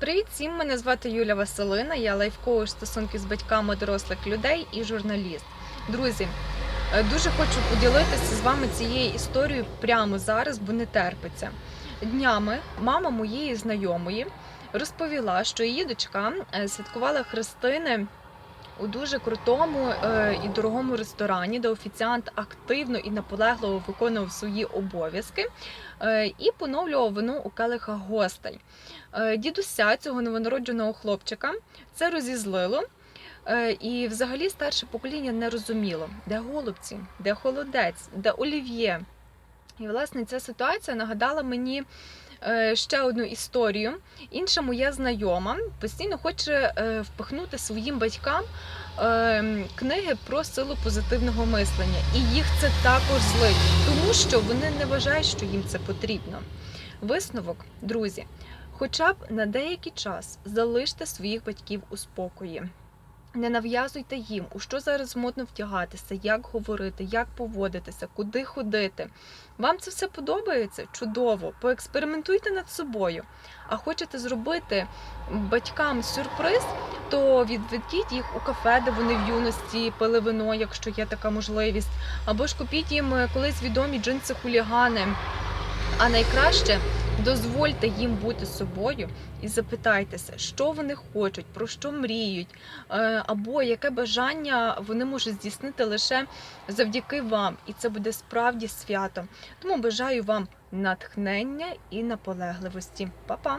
Привіт всім! Мене звати Юля Василина. Я лайфкоуч стосунків з батьками дорослих людей і журналіст. Друзі, е, дуже хочу поділитися з вами цією історією прямо зараз, бо не терпиться. Днями мама моєї знайомої розповіла, що її дочка е, святкувала хрестини у дуже крутому е, і дорогому ресторані, де офіціант активно і наполегливо виконував свої обов'язки е, і поновлював вину у келихах гостей. Е, Дідуся цього новонародженого хлопчика це розізлило. І взагалі старше покоління не розуміло, де голубці, де холодець, де олів'є. І власне ця ситуація нагадала мені ще одну історію. Інша моя знайома постійно хоче е, впихнути своїм батькам е, книги про силу позитивного мислення. І їх це також злить, тому що вони не вважають, що їм це потрібно. Висновок, друзі, хоча б на деякий час залиште своїх батьків у спокої. Не нав'язуйте їм, у що зараз модно втягатися, як говорити, як поводитися, куди ходити. Вам це все подобається? Чудово! Поекспериментуйте над собою. А хочете зробити батькам сюрприз, то відведіть їх у кафе, де вони в юності пили вино, якщо є така можливість, або ж купіть їм е, колись відомі джинси хулігани. А найкраще дозвольте їм бути собою і запитайтеся, що вони хочуть, про що мріють, е, або яке бажання вони можуть здійснити лише завдяки вам. І це буде справді свято. Тому бажаю вам натхнення і наполегливості. Па-па!